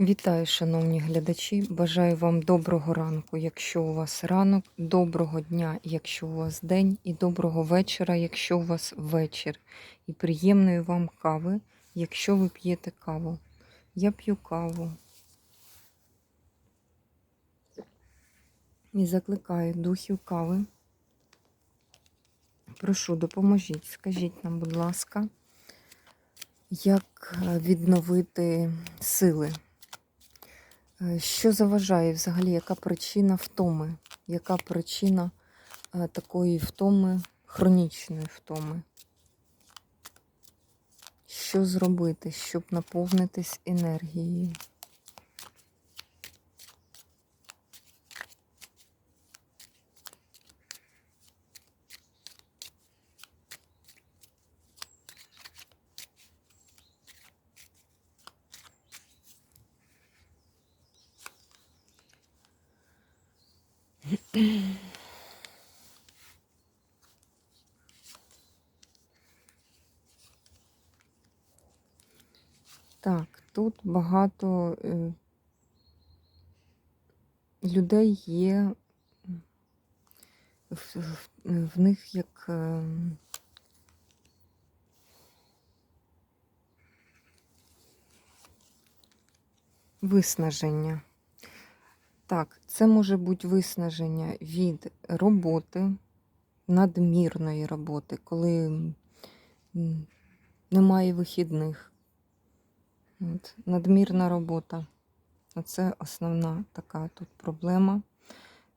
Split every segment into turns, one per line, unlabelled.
Вітаю, шановні глядачі! Бажаю вам доброго ранку, якщо у вас ранок, доброго дня, якщо у вас день, і доброго вечора, якщо у вас вечір. І приємної вам кави, якщо ви п'єте каву. Я п'ю каву. І закликаю духів кави. Прошу, допоможіть, скажіть нам, будь ласка, як відновити сили? Е, Що заважає взагалі, яка причина втоми? Яка причина е, такої втоми, хронічної втоми? Що зробити, щоб наповнитись енергією? Так, тут багато е, людей є, в, них як е, виснаження. Так, це може бути виснаження від роботи, надмірної роботи, коли немає вихідних. От, надмірна робота. Оце основна така тут проблема.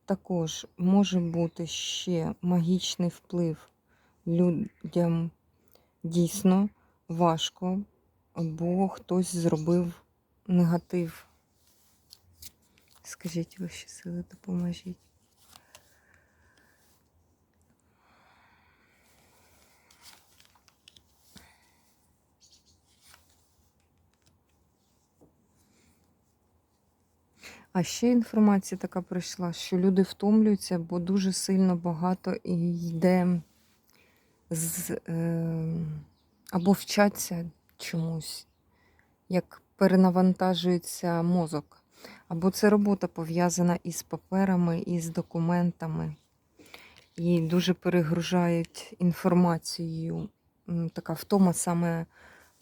Також може бути ще магічний вплив людям дійсно важко, бо хтось зробив негатив. Скажіть вищі сили, допоможіть. А ще інформація така прийшла, що люди втомлюються, бо дуже сильно багато і йде з, е, або вчаться чомусь, як перенавантажується мозок. Або це робота пов'язана із паперами, із документами. І дуже перегружають інформацією. Така втома саме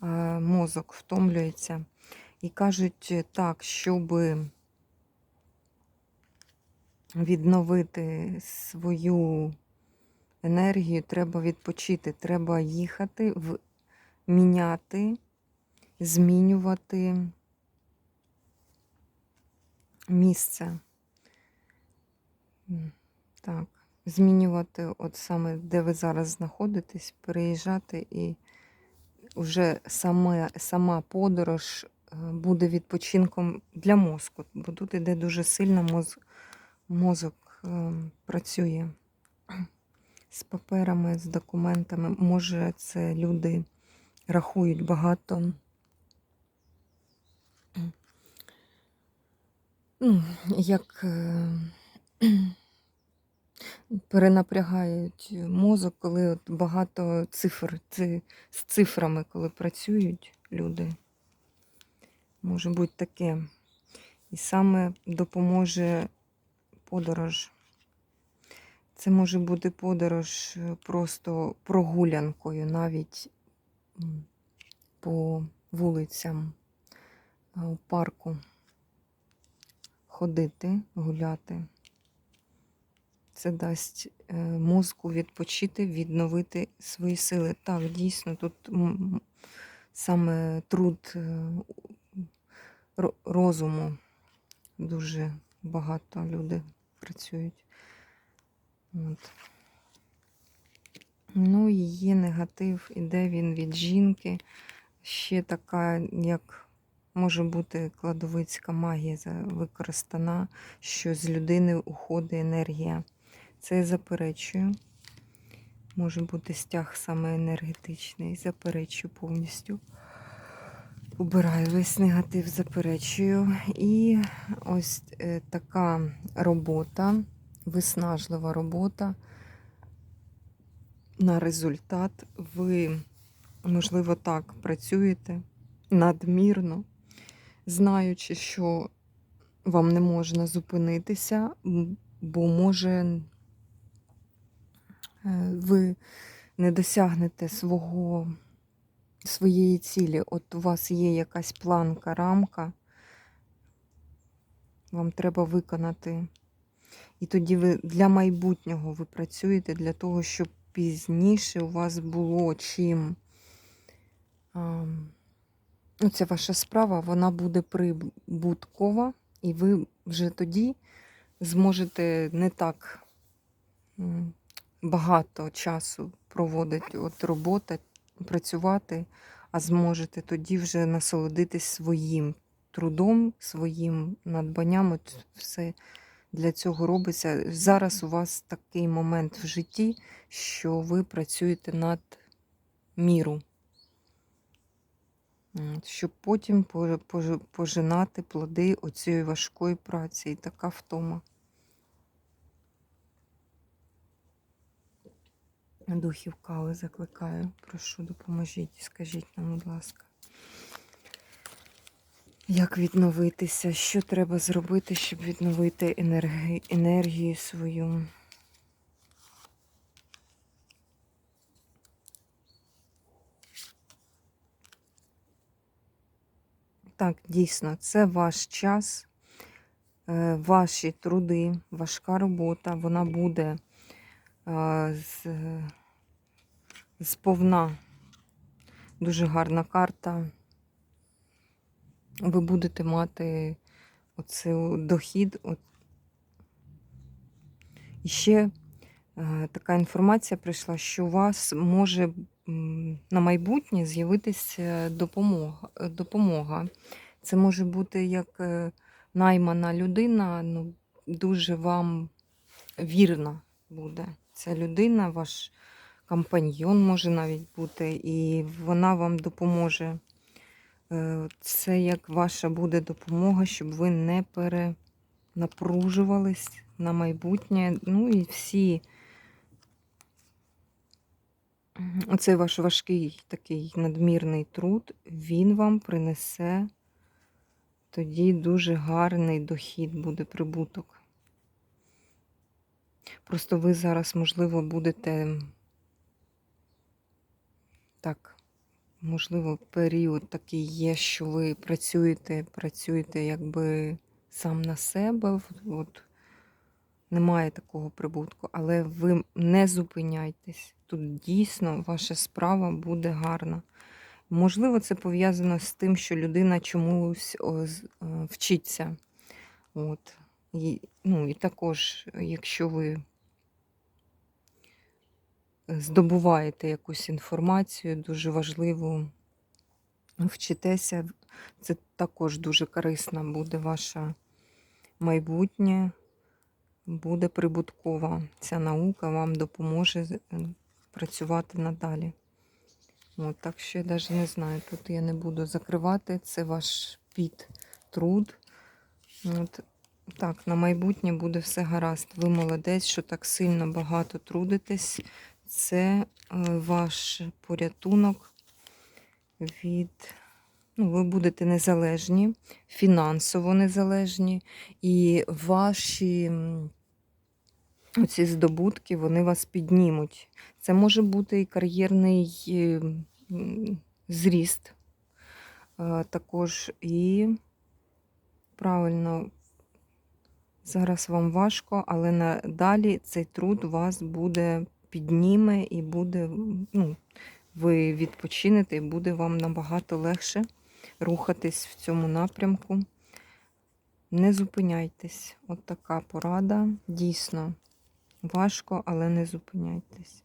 е, мозок втомлюється. І кажуть так, щоби відновити свою енергію, треба відпочити, треба їхати, в... міняти, змінювати місце. Так, змінювати, от саме де ви зараз знаходитесь, переїжджати і вже саме, сама подорож е, буде відпочинком для мозку, бо тут іде дуже сильно моз, мозок е, працює з паперами, з документами. Може, це люди рахують багато. Ну, як е, перенапрягають мозок, коли от багато цифр, ци- з цифрами, коли працюють люди. Може бути таке. І саме допоможе подорож. Це може бути подорож е, просто прогулянкою, навіть по вулицям, е, у парку ходити, гуляти. Це дасть е, мозку відпочити, відновити свої сили. Так, дійсно, тут саме труд розуму дуже багато люди працюють. От. Ну, її негатив, іде він від жінки. Ще така, як може бути кладовицька магія використана, що з людини уходить енергія. Це заперечую. Може бути стяг саме енергетичний. Заперечую повністю. Убираю весь негатив, заперечую. І ось е, така робота, виснажлива робота на результат. Ви, можливо, так працюєте надмірно, знаючи, що вам не можна зупинитися, бо може е, ви не досягнете свого, своєї цілі. От у вас є якась планка, рамка, вам треба виконати. І тоді ви для майбутнього ви працюєте для того, щоб пізніше у вас було чим. Ну, Це ваша справа, вона буде прибуткова, і ви вже тоді зможете не так багато часу проводити от робота, працювати, а зможете тоді вже насолодитись своїм трудом, своїм надбанням. От все для цього робиться. Зараз у вас такий момент в житті, що ви працюєте над міру. Щоб потім пож- пож- пожинати плоди оцієї важкої праці і така втома. Духів кали закликаю. Прошу, допоможіть, скажіть нам, будь ласка. Як відновитися? Що треба зробити, щоб відновити енерги... енергію свою? Так, дійсно, це ваш час, е, ваші труди, важка робота, вона буде з, сповна. Дуже гарна карта. Ви будете мати оцей дохід. І ще е, така інформація прийшла, що у вас може на майбутнє з'явитися допомога. допомога. Це може бути як е, наймана людина, ну, дуже вам вірна буде. Ця людина, ваш компаньйон може навіть бути, і вона вам допоможе. Е, Це як ваша буде допомога, щоб ви не перенапружувались на майбутнє. Ну і всі. Оцей ваш важкий такий надмірний труд, він вам принесе тоді дуже гарний дохід буде прибуток. Просто ви зараз, можливо, будете так, можливо, період такий є, що ви працюєте, працюєте якби сам на себе. от- немає такого прибутку, але ви не зупиняйтесь. Тут дійсно ваша справа буде гарна. Можливо, це пов'язано з тим, що людина чомусь е, вчиться. От. І, ну, і також, якщо ви здобуваєте якусь інформацію, дуже важливу, вчитеся, це також дуже корисна буде ваша майбутнє, буде прибуткова. Ця наука вам допоможе працювати надалі. От, так що я навіть не знаю, тут я не буду закривати, це ваш під труд. От, так, на майбутнє буде все гаразд. Ви молодець, що так сильно багато трудитесь. Це е, ваш порятунок від. Ну, ви будете незалежні, фінансово незалежні, і ваші оці здобутки вони вас піднімуть. Це може бути і кар'єрний е, зріст, е, також і правильно, зараз вам важко, але надалі цей труд вас буде підніме і буде, ну, ви відпочинете, і буде вам набагато легше рухатись в цьому напрямку. Не зупиняйтесь. От така порада. Дійсно важко, але не зупиняйтесь.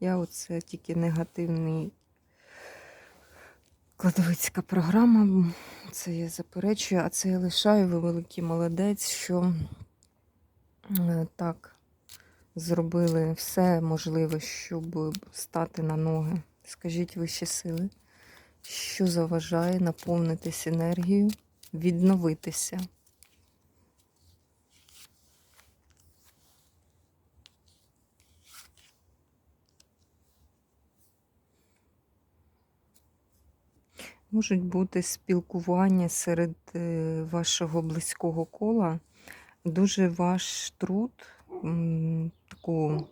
Я оце тільки негативний кладовицька програма. Це я заперечую, а це я лишаю. Ви великий молодець, що так зробили все можливе, щоб стати на ноги. Скажіть вищі сили, що заважає наповнитись енергією, відновитися. Можуть бути спілкування серед е, вашого близького кола. Дуже ваш труд, таку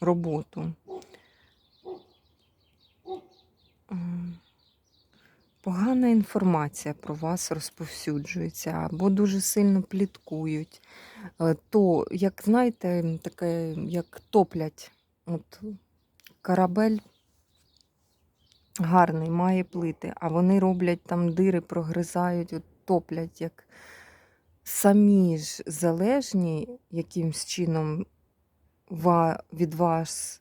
роботу. Погана інформація про вас розповсюджується або дуже сильно пліткують. Е, То, як знаєте, таке, як топлять, от корабель гарний, має плити, а вони роблять там дири, прогризають, от топлять, як самі ж залежні якимсь чином від вас.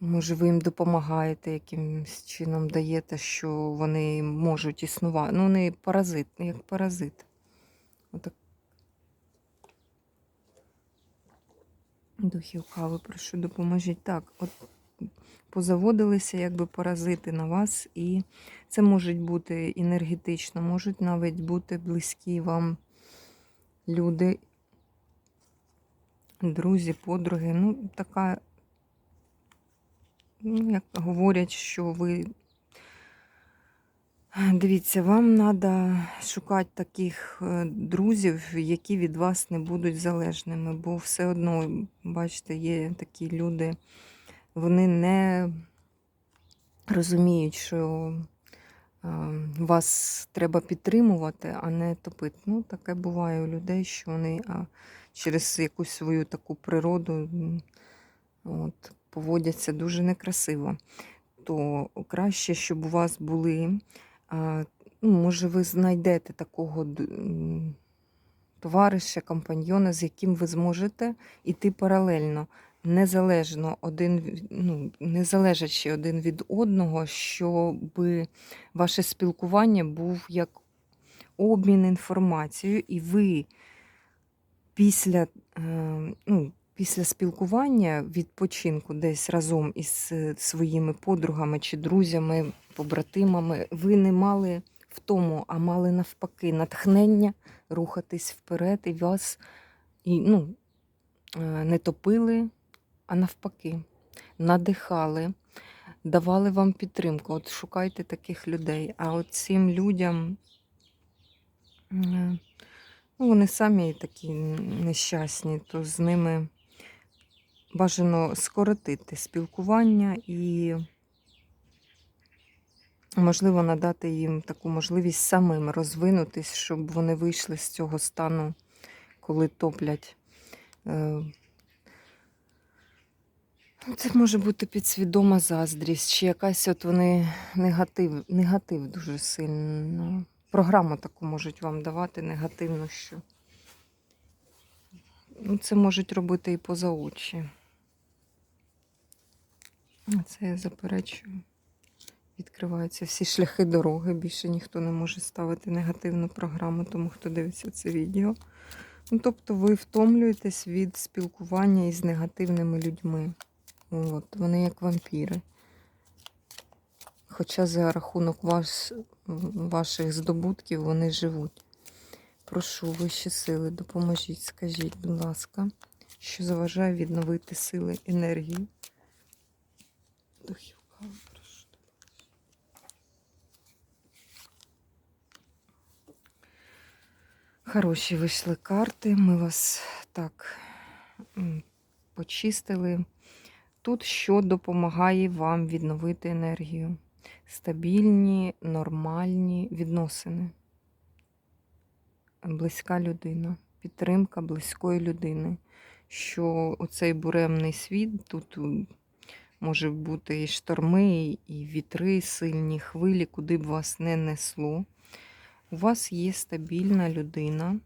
Може, ви їм допомагаєте якимось чином даєте, що вони можуть існувати. Ну, вони паразит, як паразит. Отак. Духів кави, прошу, допоможіть. Так, от позаводилися якби паразити на вас, і це можуть бути енергетично, можуть навіть бути близькі вам люди, друзі, подруги. Ну, така, ну, як говорять, що ви. Дивіться, вам треба шукати таких е, друзів, які від вас не будуть залежними, бо все одно, бачите, є такі люди, вони не розуміють, що е, вас треба підтримувати, а не топити. Ну, таке буває у людей, що вони через якусь свою таку природу от, поводяться дуже некрасиво. То краще, щоб у вас були. Ну, може, ви знайдете такого товариша, компаньйона, з яким ви зможете йти паралельно, незалежно один, ну, не залежачи один від одного, щоб ваше спілкування був як обмін інформацією, і ви після, е, ну, після спілкування, відпочинку десь разом із своїми подругами чи друзями, побратимами, ви не мали в тому, а мали навпаки натхнення рухатись вперед, і вас і, ну, е, не топили, а навпаки, надихали, давали вам підтримку. От шукайте таких людей. А от цим людям. е, Ну, вони самі такі нещасні, то з ними бажано скоротити спілкування і, можливо, надати їм таку можливість самим розвинутись, щоб вони вийшли з цього стану, коли топлять. Ну, Це може бути підсвідома заздрість, чи якась от вони негатив, негатив дуже сильно. Програму таку можуть вам давати негативну, що ну, це можуть робити і поза очі. Це я заперечую. Відкриваються всі шляхи дороги. Більше ніхто не може ставити негативну програму, тому хто дивиться це відео. Ну, тобто ви втомлюєтесь від спілкування із негативними людьми. От, вони як вампіри. Хоча за рахунок ваш, ваших здобутків вони живуть. Прошу вищі сили, допоможіть, скажіть, будь ласка, що заважає відновити сили енергії. Духів кави, прошу. Хороші вийшли карти. Ми вас так почистили. Тут що допомагає вам відновити енергію? Стабільні, нормальні відносини. Близька людина, підтримка близької людини. Що оцей буремний світ, тут може бути і шторми, і вітри, сильні хвилі, куди б вас не несло. У вас є стабільна людина,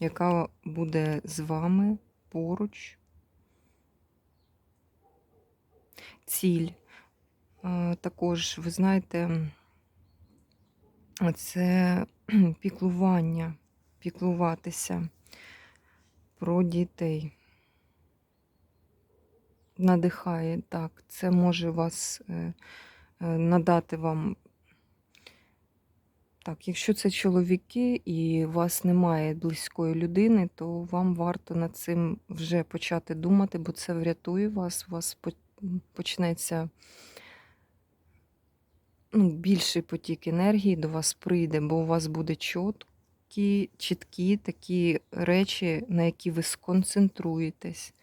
яка буде з вами поруч. Ціль. Е, Також, ви знаєте, це піклування, піклуватися про дітей. Надихає, так, це може вас е, е, надати вам. Так, якщо це чоловіки і у вас немає близької людини, то вам варто над цим вже почати думати, бо це врятує вас, вас почнеться ну, більший потік енергії до вас прийде, бо у вас буде чіткі, чіткі такі речі, на які ви сконцентруєтесь,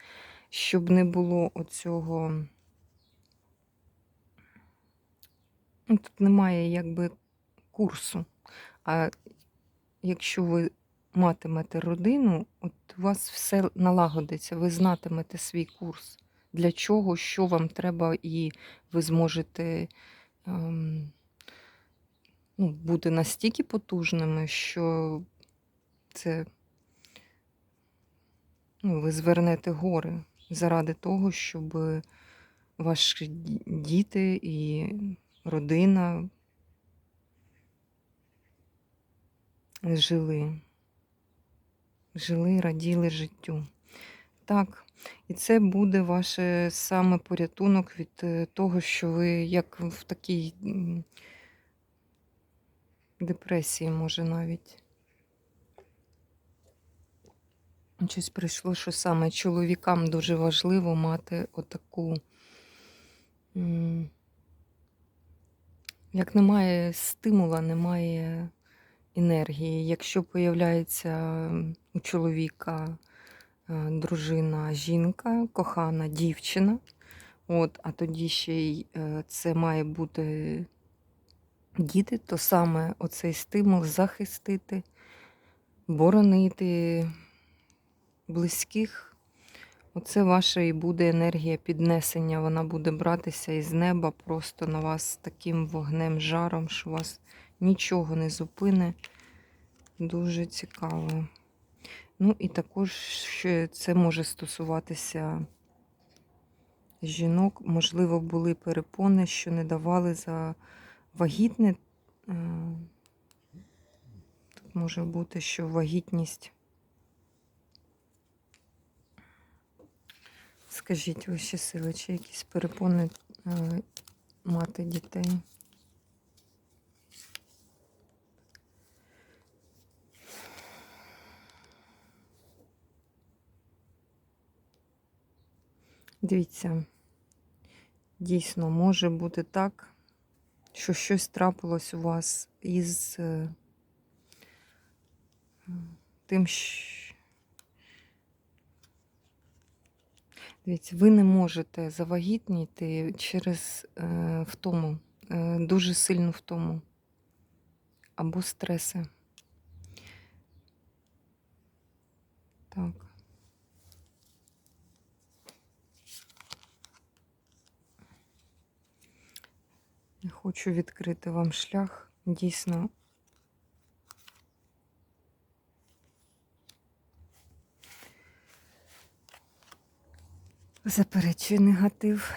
щоб не було оцього. Ну, Тут немає якби курсу. А якщо ви матимете родину, от у вас все налагодиться, ви знатимете свій курс, для чого, що вам треба, і ви зможете ем, ну, бути настільки потужними, що це ну, ви звернете гори заради того, щоб ваші діти і родина жили. Жили, раділи життю. Так, і це буде ваш саме порятунок від е, того, що ви як в такій депресії, може навіть. Щось прийшло, що саме чоловікам дуже важливо мати отаку. Як немає стимула, немає енергії. Якщо появляється у чоловіка е, дружина, жінка, кохана дівчина, от, а тоді ще й е, це має бути діти, то саме оцей стимул захистити, боронити близьких. Оце ваша і буде енергія піднесення. Вона буде братися із неба просто на вас таким вогнем, жаром, що вас нічого не зупине. Дуже цікаво. Ну і також це може стосуватися жінок. Можливо, були перепони, що не давали за вагітне. Е, Тут може бути, що вагітність. Скажіть ваші сили, чи якісь перепони е, мати дітей? Дивіться, дійсно може бути так, що щось трапилось у вас із е, тим, що. Дивіться, ви не можете завагітніти через е, втому, е, дуже сильну втому або стреси. Так. Хочу відкрити вам шлях. Дійсно. Заперечую негатив.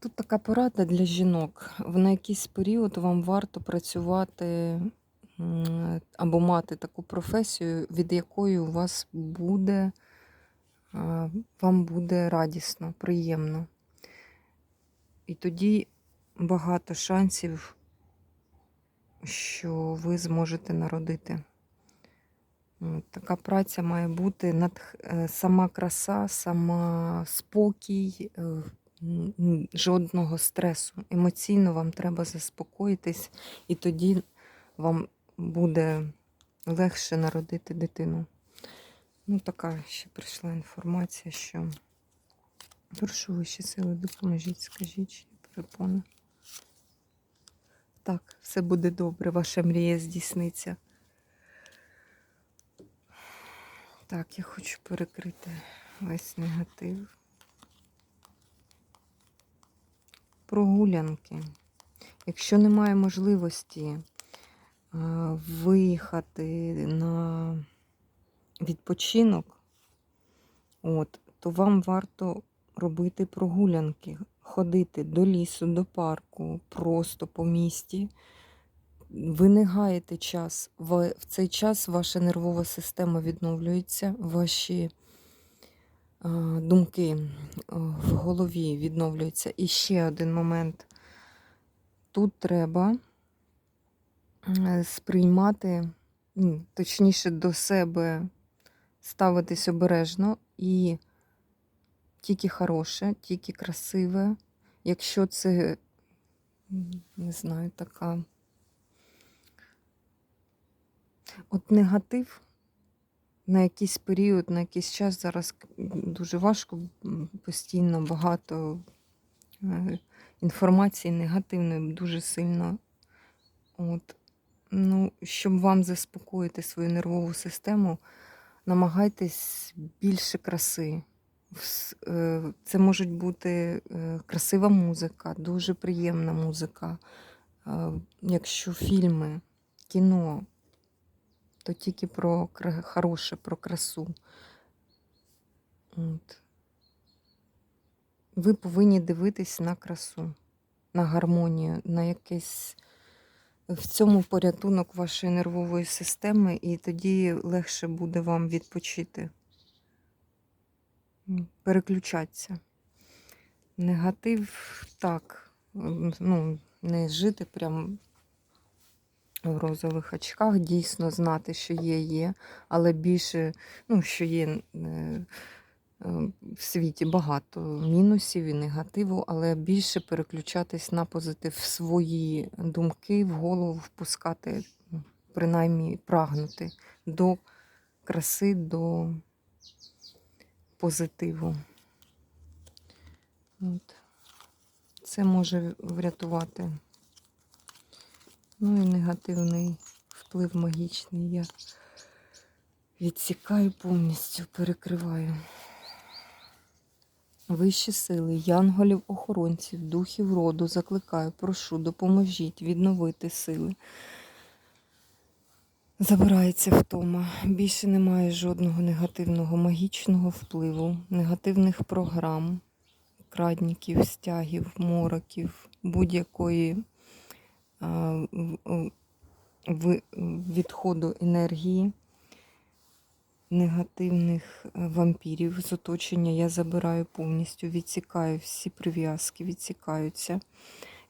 Тут така порада для жінок. В на якийсь період вам варто працювати або мати таку професію, від якої у вас буде, вам буде радісно, приємно. І тоді багато шансів, що ви зможете народити. Така праця має бути над сама краса, сама спокій, е, жодного стресу. Емоційно вам треба заспокоїтись, і тоді вам буде легше народити дитину. Ну, така ще прийшла інформація, що прошу вищі сили, допоможіть, скажіть, перепони. Так, все буде добре, ваша мрія здійсниться. Так, я хочу перекрити весь негатив. Прогулянки. Якщо немає можливості виїхати на відпочинок, от, то вам варто робити прогулянки, ходити до лісу, до парку, просто по місті. Ви не гаєте час. В цей час ваша нервова система відновлюється, ваші думки в голові відновлюються. І ще один момент. Тут треба е, сприймати, точніше, до себе ставитись обережно і тільки хороше, тільки красиве. Якщо це не знаю, така. От негатив на якийсь період, на якийсь час зараз дуже важко, постійно багато е, інформації негативної, дуже сильно. От. Ну, щоб вам заспокоїти свою нервову систему, намагайтесь більше краси. Е, Це може бути е, красива музика, дуже приємна музика. Е, Якщо фільми, кіно, то тільки про хороше, про красу. От. Ви повинні дивитись на красу, на гармонію, на якесь в цьому порятунок вашої нервової системи, і тоді легше буде вам відпочити. Переключатися. Негатив так. Ну, не жити прям в розових очках, дійсно знати, що є, є, але більше, ну, що є е, в світі багато мінусів і негативу, але більше переключатись на позитив в свої думки, в голову впускати, принаймні прагнути до краси, до позитиву. От. Це може врятувати. Ну і негативний вплив магічний я відсікаю повністю, перекриваю. Вищі сили, янголів, охоронців, духів роду закликаю, прошу, допоможіть відновити сили. Забирається втома. Більше немає жодного негативного магічного впливу, негативних програм, крадників, стягів, мороків, будь-якої в- відходу енергії, негативних е, вампірів. З оточення я забираю повністю, відсікаю всі прив'язки, відсікаються,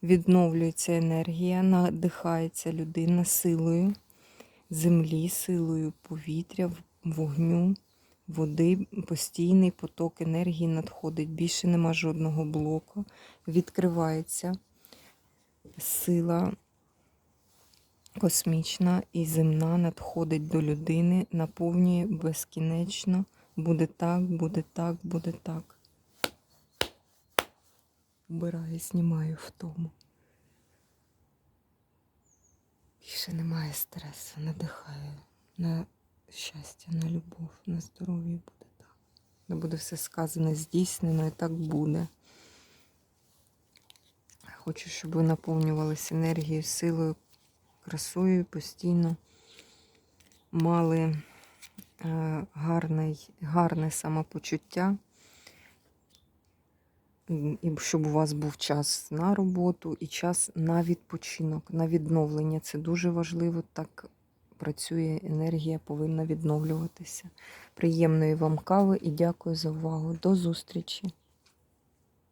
відновлюється енергія, надихається людина силою землі, силою повітря, вогню, води, постійний поток енергії надходить. Більше нема жодного блоку. Відкривається сила космічна і земна надходить до людини, наповнює безкінечно. Буде так, буде так, буде так. Убираю, знімаю втому. Більше немає стресу, надихаю на щастя, на любов, на здоров'я буде так. Не буде все сказане, здійснено і так буде. Хочу, щоб ви наповнювалися енергією, силою, красою постійно мали е, гарний, гарне самопочуття. І щоб у вас був час на роботу і час на відпочинок, на відновлення. Це дуже важливо. Так працює енергія, повинна відновлюватися. Приємної вам кави і дякую за увагу. До зустрічі!